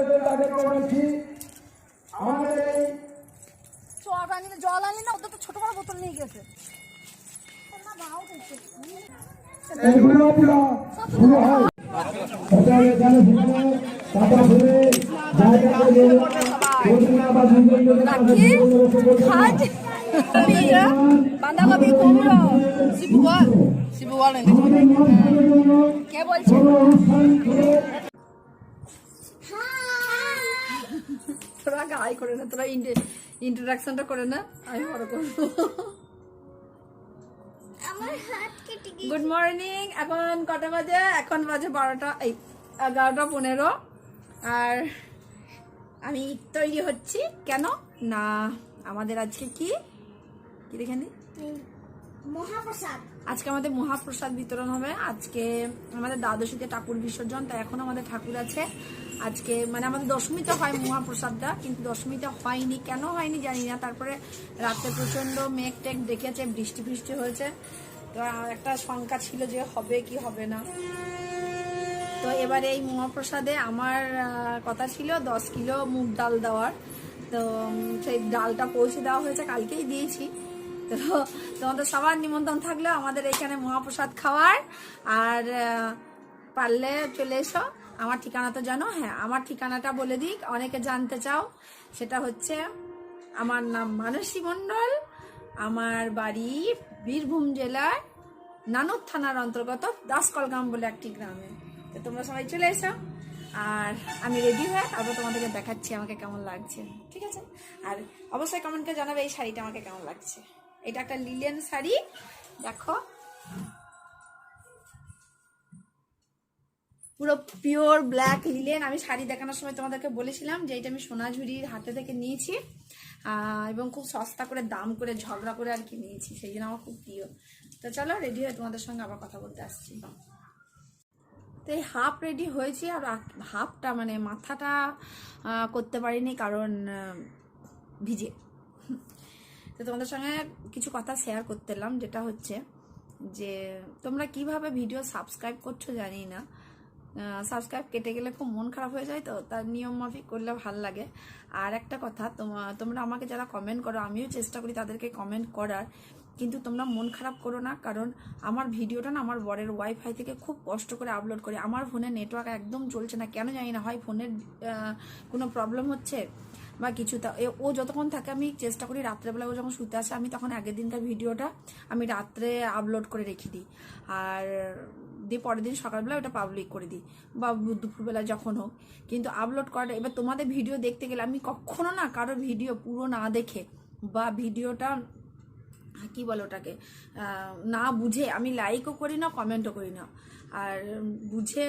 করে তাদেরকে বলছি আমাদের এই জল আনি না ওদের তো ছোট বড় বোতল নিয়ে গেছে। শুরু হয় জায়গা করে বাঁধাকপি কুমড়ো শিবুয়াল শিবুয়াল কে বলছে? হাই করে না তোরা ইন্ট্রোডাকশনটা করে না আমি বড় করব। গুড মর্নিং এখন কটা বাজে? এখন বাজে বারোটা এই এগারোটা পনেরো। আর আমি তৈরি হচ্ছি কেন? না আমাদের আজকে কি? কি দেখে মহাপ্রসাদ। আজকে আমাদের মহাপ্রসাদ বিতরণ হবে। আজকে আমাদের দ্বাদশীতে ঠাকুর বিসর্জন, তাই এখন আমাদের ঠাকুর আছে। আজকে মানে আমাদের দশমীতে হয় মহাপ্রসাদটা, কিন্তু দশমীতে হয়নি। কেন হয়নি জানি না। তারপরে রাতে প্রচণ্ড মেঘ টেক দেখেছে বৃষ্টি ফৃষ্টি হয়েছে। তো একটা শঙ্কা ছিল যে হবে কি হবে না। তো এবারে এই মহাপ্রসাদে আমার কথা ছিল দশ কিলো মুগ ডাল দেওয়ার। তো সেই ডালটা পৌঁছে দেওয়া হয়েছে, কালকেই দিয়েছি। তো তোমাদের সবার নিমন্ত্রণ থাকল আমাদের এখানে মহাপ্রসাদ খাওয়ার। আর পারলে চলে এসো। আমার ঠিকানা তো জানো? হ্যাঁ আমার ঠিকানাটা বলে দিক অনেকে জানতে চাও, সেটা হচ্ছে আমার নাম মানসী মণ্ডল। আমার বাড়ি বীরভূম জেলার নানুর থানার অন্তর্গত দাসকলগ্রাম বলে একটি গ্রামে। তো তোমরা সবাই চলে এসো। আর আমি রেডি হয়ে তারপর তোমাদেরকে দেখাচ্ছি আমাকে কেমন লাগছে। ঠিক আছে? আর অবশ্যই কমেন্টে জানাবে এই শাড়িটা আমাকে কেমন লাগছে। এটা একটা লিলেন শাড়ি, দেখো। পুরো পিওর ব্ল্যাক লিলেন আমি শাড়ি দেখানোর সময় তোমাদেরকে বলেছিলাম যে এটা আমি সোনাঝুরির হাতে থেকে নিয়েছি এবং খুব সস্তা করে, দাম করে, ঝগড়া করে আর কি নিয়েছি, সেই জন্য আমার খুব প্রিয়। তো চলো রেডি হয়ে তোমাদের সঙ্গে আবার কথা বলতে আসছি। তো এই হাফ রেডি হয়েছি আর হাফটা মানে মাথাটা করতে পারিনি কারণ ভিজে। তো তোমাদের সঙ্গে কিছু কথা শেয়ার করতে এলাম, যেটা হচ্ছে যে তোমরা কীভাবে ভিডিও সাবস্ক্রাইব করছ জানি না। সাবস্ক্রাইব কেটে গেলে খুব মন খারাপ হয়ে যায় তো, তার নিয়ম মাফিক করলে ভালো লাগে। আর একটা কথা তোমরা আমাকে যারা কমেন্ট করো, আমিও চেষ্টা করি তাদেরকে কমেন্ট করার। কিন্তু তোমরা মন খারাপ করো না, কারণ আমার ভিডিওটা না আমার বরের ওয়াইফাই থেকে খুব কষ্ট করে আপলোড করি। আমার ফোনে নেটওয়ার্ক একদম চলছে না, কেন জানি না হয় ফোনের কোনো প্রবলেম হচ্ছে? বা কিছু ও যতক্ষণ থাকে আমি চেষ্টা করি রাত্রেবেলা ও যখন শুতে আসে, আমি তখন আগের দিনকার ভিডিওটা আমি রাত্রে আপলোড করে রেখে দিই। আর দিয়ে পরের দিন সকালবেলা ওটা পাবলিক করে দিই, বা দুপুরবেলা যখন হোক। কিন্তু আপলোড করাটা, এবার তোমাদের ভিডিও দেখতে গেলে আমি কখনো না কারও ভিডিও পুরো না দেখে, বা ভিডিওটা, কি বলে ওটাকে না বুঝে আমি লাইকও করি না কমেন্টও করি না। আর বুঝে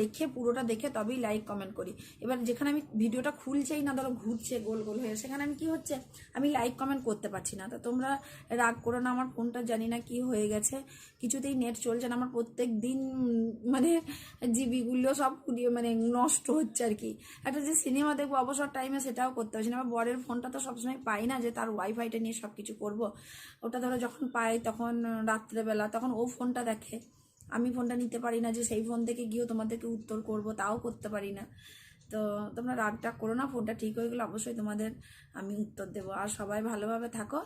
দেখে, পুরোটা দেখে তবেই লাইক কমেন্ট করি। এবার যেখানে আমি ভিডিওটা খুলছেই না, ধরো ঘুরছে, গোল গোল হয়ে, সেখানে আমি কি হচ্ছে, আমি লাইক কমেন্ট করতে পারছি না। তো তোমরা রাগ করো না আমার, ফোনটা জানি না কি হয়ে গেছে। কিছুতেই নেট চলছে না, আমার প্রত্যেক দিন মানে জিবিগুলো সব মানে নষ্ট হচ্ছে আর কি। একটা যে সিনেমা দেখব, অবসর টাইমে সেটাও করতে পারছি না। আমার বরের ফোনটা তো সবসময় পাই না যে তার ওয়াইফাইটা নিয়ে সব কিছু করব। ওটা ধরো যখন পাই তখন রাত্রেবেলা, তখন ও ফোনটা দেখে। আমি ফোনটা নিতে পারি না যে সেই ফোন থেকে গিয়েও তোমাদেরকে উত্তর করব, তাও করতে পারি না। তো তোমরা রাগটা করো না ফোনটা ঠিক হয়ে গেলে অবশ্যই তোমাদের আমি উত্তর দেবো। আর সবাই ভালোভাবে থাকো।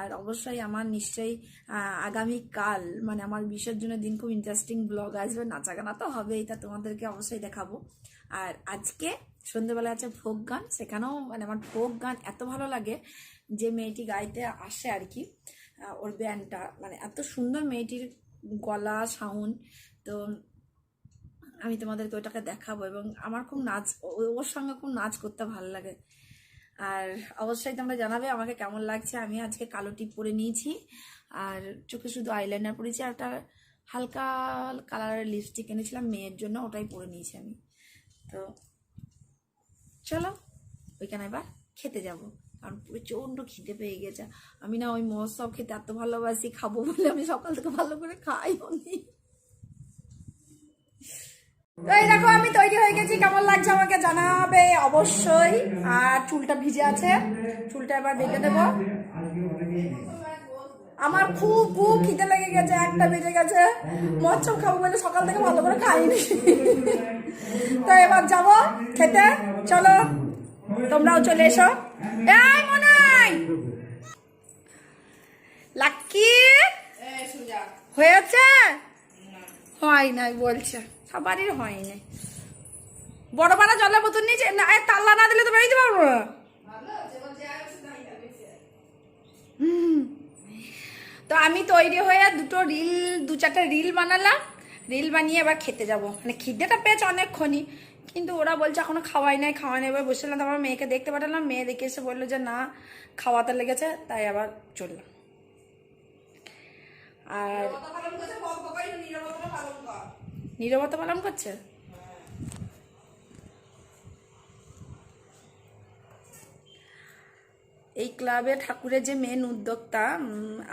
আর অবশ্যই আমার নিশ্চয়ই আগামীকাল মানে আমার বিসর্জনের দিন খুব ইন্টারেস্টিং ব্লগ আসবে নাচা গানা তো হবেই তা তোমাদেরকে অবশ্যই দেখাবো। আর আজকে সন্ধ্যেবেলা আছে ফোক গান, সেখানেও মানে আমার ফোক গান এত ভালো লাগে যে মেয়েটি গাইতে আসে আর কি ওর ব্যান্ডটা মানে এত সুন্দর মেয়েটির গলা সাউন্ড তো আমি তোমাদেরকে ওইটাকে দেখাবো এবং আমার খুব নাচ ওর সঙ্গে খুব নাচ করতে ভালো লাগে। আর অবশ্যই তোমরা জানাবে আমাকে কেমন লাগছে। আমি আজকে কালো টিপ পরে নিয়েছি, আর চোখে শুধু আইলাইনার পরেছি, আর একটা হালকা কালারের লিপস্টিক এনেছিলাম মেয়ের জন্য, ওটাই পরে নিয়েছি আমি। তো চলো, ওইখানে এবার খেতে যাব। কারণ প্রচণ্ড খিদে পেয়ে গেছে। আমি না ওই মহোৎসব খেতে এত ভালোবাসি, খাব বলে আমি সকাল থেকে ভালো করে খাইও নি। তো এই দেখো, আমি তৈরি হয়ে গেছি। কেমন লাগছে আমাকে জানাবে অবশ্যই। আর চুলটা ভিজে আছে। চুলটা এবার বেঁধে দেবো। আমার খুব খুব খিদে লেগে গেছে, একটা বেজে গেছে। মচ্ছম খাব বলে সকাল থেকে ভালো করে খাইনি। তো এবার যাব খেতে। চলো, তোমরাও চলে এসো। এই মনাই! লাক্কি হয়েছে? হয় নাই বলছে। সবারই হয় নাই। বড় বড় জলের বোতল নিয়েছে না তাল্লা না দিলে তো বেরোতে পারব। তো আমি তৈরি হয়ে দুটো রিল দু চারটা রিল বানালাম। রিল বানিয়ে এবার খেতে যাব। মানে খিদেটা পেয়েছে অনেকক্ষণই। কিন্তু ওরা বলছে এখনও খাওয়াই নাই, খাওয়াই এবার বসেছিলাম তারপর মেয়েকে দেখতে পাঠালাম। মেয়ে দেখে এসে বলল যে, না, খাওয়াতে লেগেছে, তাই আবার চললাম। আর নীরবতা পালন করছে? এই ক্লাবে ঠাকুরের যে মেন উদ্যোক্তা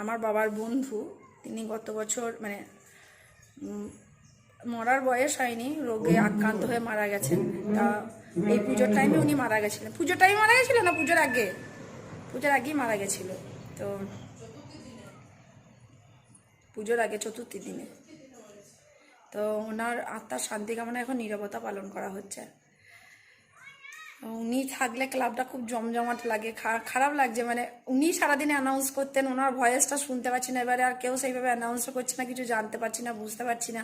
আমার বাবার বন্ধু, তিনি গত বছর মানে মরার বয়স হয়নি, রোগে আক্রান্ত হয়ে মারা গেছেন। তা এই পুজোর টাইমে উনি মারা গেছিলেন। পুজোর টাইমে মারা গেছিলেন না পুজোর আগে? পুজোর আগেই মারা গেছিল। তো পুজোর আগে চতুর্থী দিনে। তো ওনার আত্মার শান্তি কামনা এখন নীরবতা পালন করা হচ্ছে। উনি থাকলে ক্লাবটা খুব জমজমাট লাগে খারাপ লাগছে। মানে উনি সারাদিনে অ্যানাউন্স করতেন, ওনার ভয়েসটা শুনতে পাচ্ছি না। এবারে আর কেউ সেইভাবে অ্যানাউন্সও করছে না, কিছু জানতে পারছি না, বুঝতে পারছি না।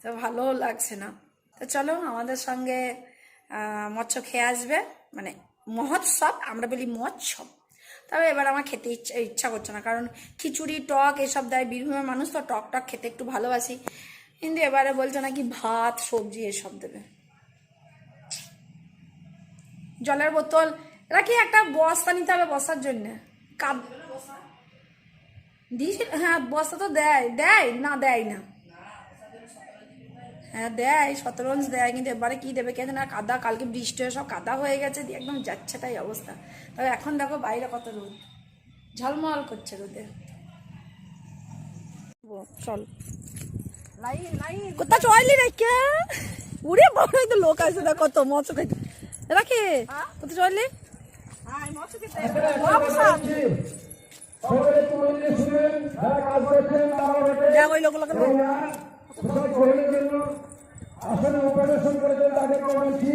তো ভালোও লাগছে না। তো চলো আমাদের সঙ্গে মৎস্য খেয়ে আসবে। মানে মহোৎসব আমরা বলি মৎসব তবে এবার আমার খেতে ইচ্ছা ইচ্ছা করছে না। কারণ খিচুড়ি টক এসব দেয় বীরভূমের মানুষ তো টক টক খেতে একটু ভালোবাসি। কিন্তু এবারে বলছে নাকি ভাত সবজি এসব দেবে। জলের বোতল এরা কি একটা বস্তা নিতে হবে বসার জন্য? কাপ দিয়েছিল হ্যাঁ বস্তা তো দেয় দেয় না দেয় না। হ্যাঁ দেয় শতরঞ্জ দেয় কিন্তু এবারে কি দেবে কে না কাদা কালকে বৃষ্টি হয়ে সব কাদা হয়ে গেছে দিয়ে একদম যাচ্ছে তাই অবস্থা। তবে এখন দেখো বাইরে কত রোদ। ঝলমল করছে রোদে। চল। কোথা চলি রে কে? উড়ে বড় তো লোক আছে না কত মৎস্য খাইতে রাখে কোথা চলি? একটু ওই লোকগুলোকে দেখ। কোথাও গ্রহণের জন্য আসনে উপবেশন করেছেন তাদেরকে বলছি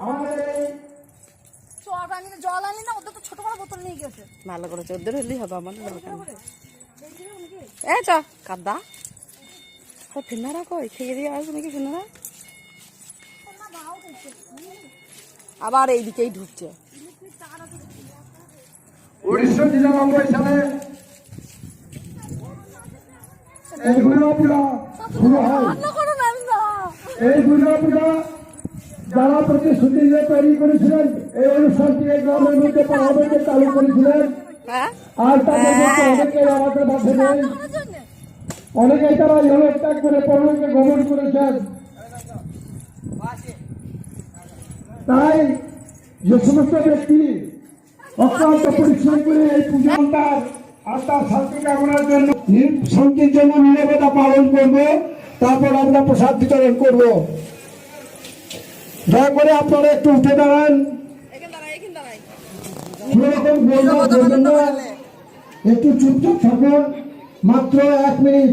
আমাদের এই জল আনি না ওদের তো ছোট বড় বোতল নিয়ে গেছে। ভালো করেছে ওদের হলেই হবে আমাদের দরকার এ চ কাদা। ও ফিনারা কই? খেয়ে দিয়ে আসবে নাকি ফিনারা আবার এইদিকেই ঢুকছে। উড়িষ্যা নিরানব্বই সালে এই দুর্গাপূজা শুরু হয়। এই দুর্গাপূজা যারা প্রতিশ্রুতি দিয়ে তৈরি করেছিলেন এই অনুষ্ঠানটি এই গ্রামের মধ্যে পাহাড়কে চালু করেছিলেন। হ্যাঁ। আর তাদের মধ্যে অনেকে আমাদের মাঝে নেই। অনেকেই তারা ইহলোক ত্যাগ করে পরলোকে গমন করেছেন। তাই যে সমস্ত ব্যক্তি অক্লান্ত পরিশ্রম করে এই পূজনটার নিরাপত্তা পালন করব। একটু চুপচাপ থাকুন। মাত্র এক মিনিট।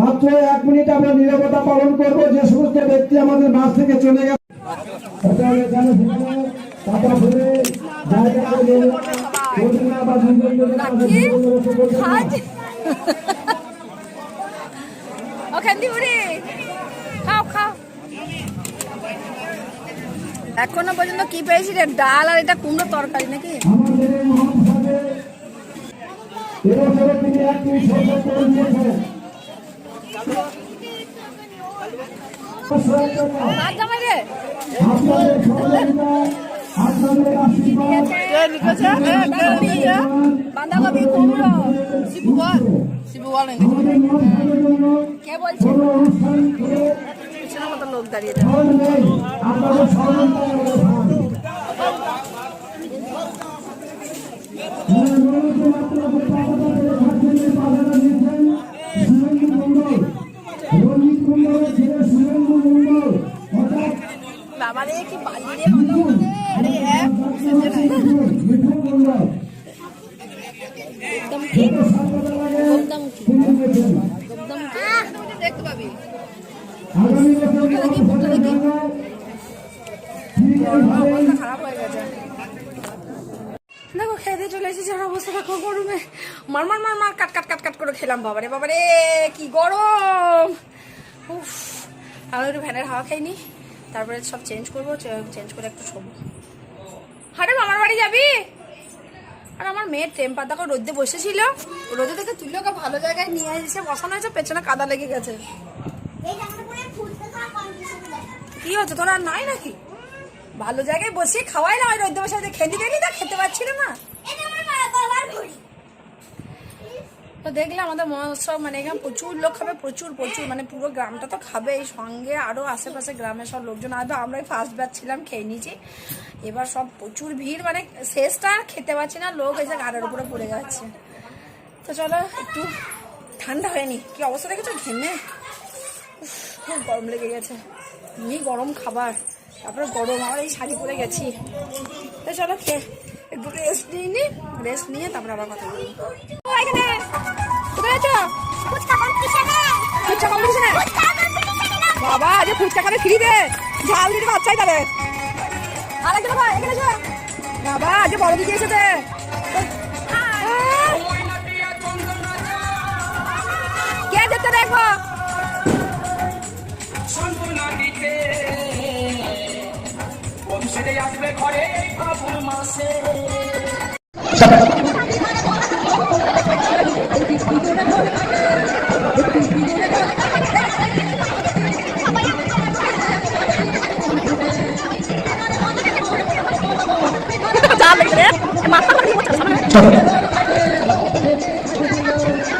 মাত্র এক মিনিট আমরা নিরাপত্তা পালন করব। যে সমস্ত ব্যক্তি আমাদের মাছ থেকে চলে গেছে। ওখান দিয়ে খাও খাও। এখনও পর্যন্ত কি পেয়েছি রে? ডাল আর এটা কুমড়ো তরকারি নাকি? রে। বাঁধাকপি কুমড়ো শিবু কে বলছে মতো লোক দাঁড়িয়ে বাবা। রে কি বালি রে দেখো, খেতে চলে এসেছি আর অবস্থা দেখো গরমে। মার মার মার মার, কাট কাট কাট কাট করে খেলাম, বাবারে বাবারে, কি গরম! উফ, আমি একটু ভ্যানের হাওয়া খাইনি। তারপরে সব চেঞ্জ করব চেঞ্জ করে একটু শোবো। হাটে মামার বাড়ি যাবি? আর আমার মেয়ের টেম্পার দেখো রোদে বসেছিল। রোদে থেকে তুলে ওকে ভালো জায়গায় নিয়ে এসে বসানো হয়েছে, পেছনে কাদা লেগে গেছে। কি হচ্ছে, তোর আর নাই নাকি? ভালো জায়গায় বসিয়ে খাওয়াই না ওই রোদ্দে বসে খেতে দেয়নি তা, খেতে পারছিল না তো দেখলাম আমাদের মহোৎসব মানে এখানে প্রচুর লোক খাবে, প্রচুর প্রচুর। মানে পুরো গ্রামটা তো খাবে, এই সঙ্গে আরও আশেপাশে গ্রামের সব লোকজন। আসবে আমরাই ফার্স্ট ব্যাচ ছিলাম, খেয়ে নিয়েছি। এবার সব প্রচুর ভিড় মানে শেষটা আর খেতে পারছি না, লোক এসে গাড়ির উপরে পড়ে যাচ্ছে। তো চলো, একটু ঠান্ডা হয়নি। কি অবস্থা দেখেছ? ঘেমে? খুব গরম লেগে গেছে। এমনি গরম খাবার। তারপরে গরম, আবার এই শাড়ি পরে গেছি। তো চলো, খেয়ে, একটু রেস্ট নিয়ে নি রেস্ট নিয়ে তারপরে আবার কথা বলব। আছো ফুচকা কম্পিটিশনে বাবা আজ ফুচকা খাবে ফ্রি দে। ঝাল দিতে বাচ্চাই তাহলে আরেকজন ভাই এখানে এসো। বাবা আজ বড় দিদি এসেছে! কে যেতে দেখো আসবে ঘরে? ফাগুন মাসে।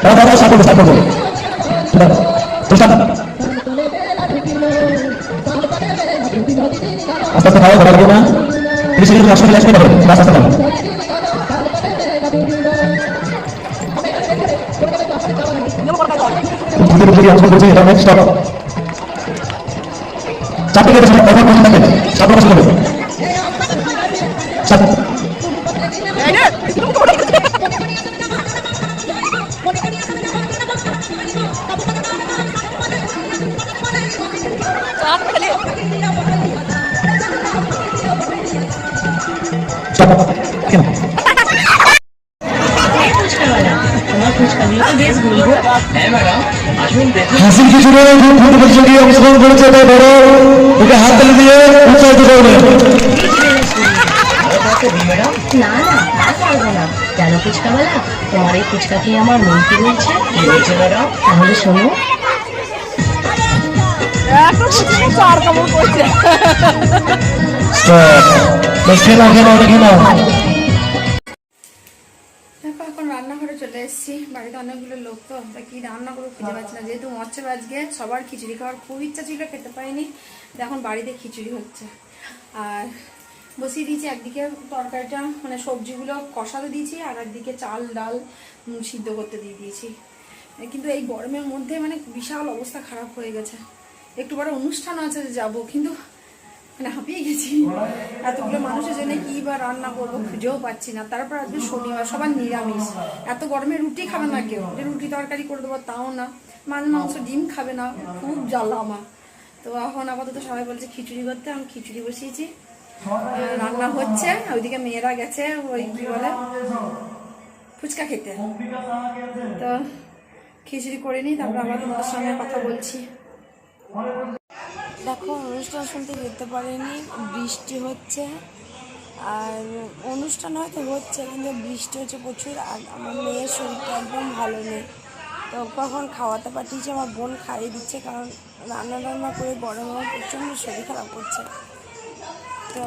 দাদা দাদা, সাপোর্ট সাপোর্ট দাদা চেষ্টা আস্তে আস্তে খাওয়া ঘোরা লাগবে না তিরিশ মিনিট আসলে আসতে হবে। আস্তে আস্তে আসতে এটা নেক্সট স্টপ চাপ থেকে পেছনে কথা বলতে সাপোর্ট সাপোর্ট সাপোর্ট কেন হাসির খিচুড়ি খুব প্রতিযোগী অংশগ্রহণ হাত দিয়ে উৎসাহিত ফুচকাওয়ালা? তোমার এই ফুচকা খেয়ে আমার মন কি বলছে কি বলছে দেখো, এখন রান্নাঘরে চলে বাড়িতে অনেকগুলো লোক তো তা কি রান্না পাচ্ছি না। যেহেতু আজকে সবার খিচুড়ি খাওয়ার খুব ইচ্ছা ছিল, খেতে পাইনি এখন বাড়িতে খিচুড়ি হচ্ছে। আর বসিয়ে দিয়েছি একদিকে তরকারিটা মানে সবজিগুলো কষাতে দিয়েছি, আর একদিকে চাল, ডাল, সিদ্ধ করতে দিয়ে দিয়েছি। কিন্তু এই গরমের মধ্যে মানে বিশাল অবস্থা খারাপ হয়ে গেছে। একটু বড় অনুষ্ঠান আছে যে যাব, কিন্তু মানে হাঁপিয়ে গেছি। এতগুলো মানুষের জন্য কি বা রান্না করব খুঁজেও পাচ্ছি না। তারপর আজকে শনিবার, সবার নিরামিষ। এত গরমে রুটি খাবে না কেউ। যে রুটি তরকারি করে দেবো তাও না। মাছ, মাংস, ডিম খাবে না। খুব জ্বালা আমার। তো এখন আপাতত সবাই বলছে খিচুড়ি করতে। আমি খিচুড়ি বসিয়েছি। রান্না হচ্ছে। ওইদিকে মেয়েরা গেছে, ওই কি বলে, ফুচকা খেতে। তো খিচুড়ি করে নিই, তারপর আবার তোমাদের সঙ্গে কথা বলছি। দেখো, অনুষ্ঠান শুনতে যেতে পারিনি, বৃষ্টি হচ্ছে। আর অনুষ্ঠান হয়তো হচ্ছে, কিন্তু বৃষ্টি হচ্ছে প্রচুর, আর আমার মেয়ের শরীরটা একদম ভালো নেই। তো কখন খাওয়াতে পাঠিয়েছি, আমার বোন খাইয়ে দিচ্ছে, কারণ রান্না রান্না করে গরমে আমার প্রচণ্ড শরীর খারাপ করছে। তো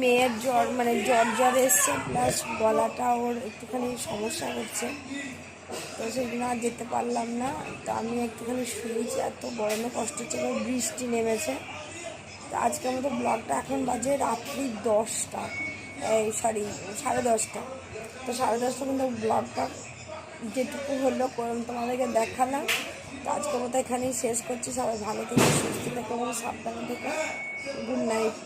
মেয়ের জ্বর মানে জ্বর জ্বর এসছে প্লাস গলাটা ওর একটুখানি সমস্যা হচ্ছে তো সেই আর যেতে পারলাম না। তো আমি একটুখানি শুয়েছি, এত গরমে কষ্ট এবার বৃষ্টি নেমেছে। তো আজকের মতো ব্লগটা এখন বাজে রাত্রি দশটা। এই সরি সাড়ে দশটা। তো সাড়ে দশটা কিন্তু ব্লগটা যেটুকু হলো তোমাদেরকে দেখালাম। তো আজকের মতো এখানেই শেষ করছি। সবাই ভালো থেকে, সুস্থ থেকে সাবধানে থেকে। Good night